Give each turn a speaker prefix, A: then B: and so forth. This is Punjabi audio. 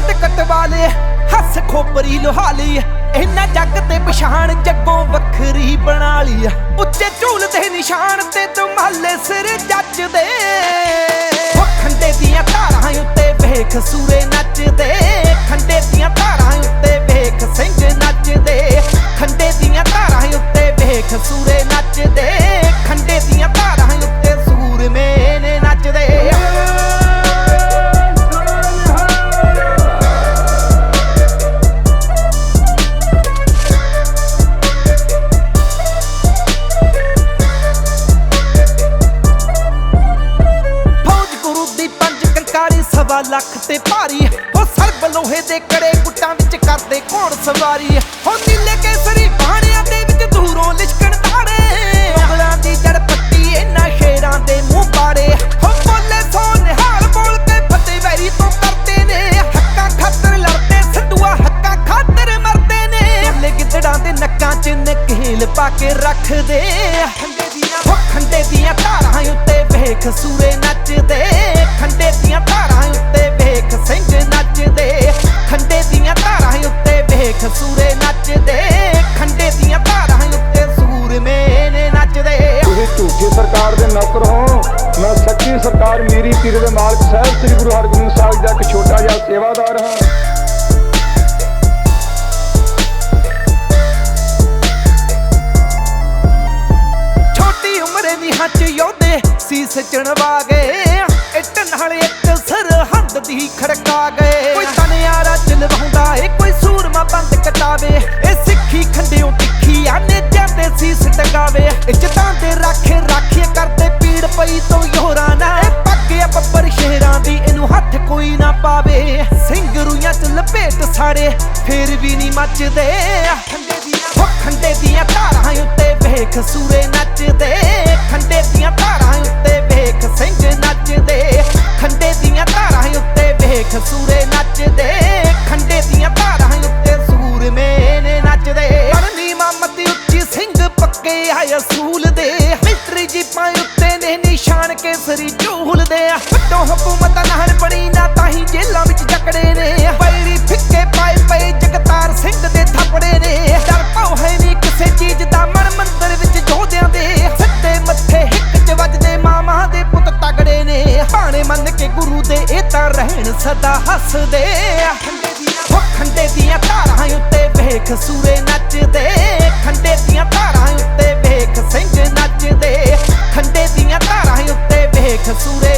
A: ਜੱਟ ਵਾਲੇ ਹੱਸ ਖੋਪਰੀ ਲੋਹਾਲੀ ਇਹਨਾਂ ਜੱਗ ਤੇ ਪਛਾਣ ਜੱਗੋਂ ਵੱਖਰੀ ਬਣਾ ਲਈ। ਉੱਚੇ ਝੂਲ ਨਿਸ਼ਾਨ ਤੇ ਤੁਮਾਲੇ ਸਿਰ ਜੱਜਦੇ। ਉਹ ਖੰਡੇ ਦੀਆਂ ਧਾਰਾਂ ਉੱਤੇ ਵੇਖ ਸੂਰੇ ਨੱਚਦੇ। ਖੰਡੇ ਦੀਆਂ ਧਾਰਾਂ ਉੱਤੇ ਵੇਖ ਸਿੰਘ ਨੱਚਦੇ। ਖੰਡੇ ਦੀਆਂ ਧਾਰਾਂ ਉੱਤੇ ਵੇਖ ਸੂਰੇ ਸਵਾ ਲੱਖ ਤੇ ਭਾਰੀ। ਉਹ ਸਰਬ ਲੋਹੇ ਦੇ ਕੜੇ ਗੁੱਟਾਂ ਵਿੱਚ ਕਰਦੇ ਘੋੜ ਸਵਾਰੀ। ਉਹ ਨੀਲੇ ਕੇਸਰੀ ਬਾਣਿਆਂ ਦੇ ਵਿੱਚ ਦੂਰੋਂ ਲਿਸ਼ਕਣ ਤਾੜੇ ਉਂਗਲਾਂ ਦੀ ਜੜ ਪੱਟੀ ਇਹਨਾਂ ਸ਼ੇਰਾਂ ਦੇ ਮੂੰਹ ਪਾੜੇ ਉਹ ਬੋਲੇ ਸੋ ਨਿਹਾਲ ਬੋਲ ਕੇ ਫਤਿਹ ਵੈਰੀ ਤੋਂ ਕਰਦੇ ਨੇ। ਹੱਕਾਂ ਖਾਤਰ ਲੜਦੇ ਸੰਧੂਆ ਹੱਕਾਂ ਖਾਤਰ ਮਰਦੇ ਨੇ। ਲੈ ਗਿੱਦੜਾਂ ਦੇ ਨੱਕਾਂ 'ਚ ਨਕੇਲ ਪਾ ਕੇ ਰੱਖਦੇ। ਖੰਡੇ ਦੀਆਂ ਖੰਡੇ ਦੀਆਂ ਧਾਰਾਂ ਉੱਤੇ ਵੇਖ ਸੂਰੇ ਨੱਚਦੇ। ਵੇਖ ਸੂਰੇ ਨੱਚਦੇ ਖੰਡੇ ਦੀਆਂ ਧਾਰਾਂ ਉੱਤੇ ਸੂਰ ਮੇਨੇ ਨੱਚਦੇ।
B: ਤੁਸੀਂ ਝੂਠੀ ਸਰਕਾਰ ਦੇ ਨੌਕਰ ਹੋ ਮੈਂ ਸੱਚੀ ਸਰਕਾਰ ਮੇਰੀ ਪੀਰ ਦੇ ਮਾਲਕ ਸਾਹਿਬ ਸ੍ਰੀ ਗੁਰੂ ਹਰਗੋਬਿੰਦ ਸਾਹਿਬ ਦਾ ਇੱਕ ਛੋਟਾ ਜਿਹਾ ਸੇਵਾਦਾਰ ਹਾਂ।
A: ਛੋਟੀ ਉਮਰੇ ਦੀ ਹੱਥ ਯੋਧੇ ਸੀਸ ਚਣਵਾ ਗਏ। ਪੀੜ ਤੋਂ ਯੋਰਾਂ ਨਾ ਇਹ ਬੱਬਰ ਸ਼ੇਰਾਂ ਦੀ, ਇਹਨੂੰ ਹੱਥ ਕੋਈ ਨਾ ਪਾਵੇ। ਸਿੰਘ ਚ ਲਪੇਟ ਸਾੜੇ, ਫੇਰ ਵੀ ਨਹੀਂ ਮੱਚਦੇ। ਖੰਡੇ ਦੀਆਂ ਖੰਡੇ ਦੀਆਂ ਧਾਰਾਂ ਉੱਤੇ ਵੇਖ, ਸੂਰੇ ਨੱਚਦੇ। ਖੰਡੇ ਦੀਆਂ ਧਾਰਾਂ ਉੱਤੇ ਵੇਖ, ਸਿੰਘ ਨੱਚਦੇ। ਖੰਡੇ ਦੀਆਂ ਧਾਰਾਂ ਉੱਤੇ ਵੇਖ, ਸੂਰੇ ਨੱਚਦੇ। ਨਿਸ਼ਾਨ ਕੇਸਰੀ ਝੂਲਦੇ ਵੱਡੋ ਹਕੂਮਤ ਨਾਲ ਬਣੀ ਨਾ ਤਾਂ ਹੀ ਜੇਲਾਂ ਵਿੱਚ ਜਕੜੇ ਨੇ ਬੈਰੀ ਫਿੱਕੇ ਪਾਏ ਪਏ ਜਗਤਾਰ ਸਿੰਘ ਦੇ ਥਾਪੜੇ ਨੇ ਡਰ ਪਾਉ ਹੈ ਨਹੀਂ ਕਿਸੇ ਚੀਜ਼ ਦਾ, ਮਨ ਮੰਦਰ ਵਿੱਚ ਜੋਧਿਆਂ ਦੇ ਸੱਤੇ ਮੱਥੇ ਹਿੱਕ ਚ ਵੱਜਦੇ ਮਾਮਾ ਦੇ ਪੁੱਤ ਤਗੜੇ ਨੇ ਬਾਣੇ ਮੰਨ ਕੇ ਗੁਰੂ ਦੇ ਇਹ ਤਾਂ ਰਹਿਣ ਸਦਾ ਹੱਸਦੇ ਖੰਡੇ ਦੀਆਂ ਖੰਡੇ ਦੀਆਂ ਧਾਰਾਂ ਉੱਤੇ ਵੇਖ ਸੂਰੇ ਨੱਚਦੇ। ਖੰਡੇ ਦੀਆਂ ਧਾਰਾਂ ਉੱਤੇ ਵੇਖ ਸਿੰਘ ਨੱਚਦੇ। ਖੰਡੇ ਦੀਆਂ ਧਾਰਾਂ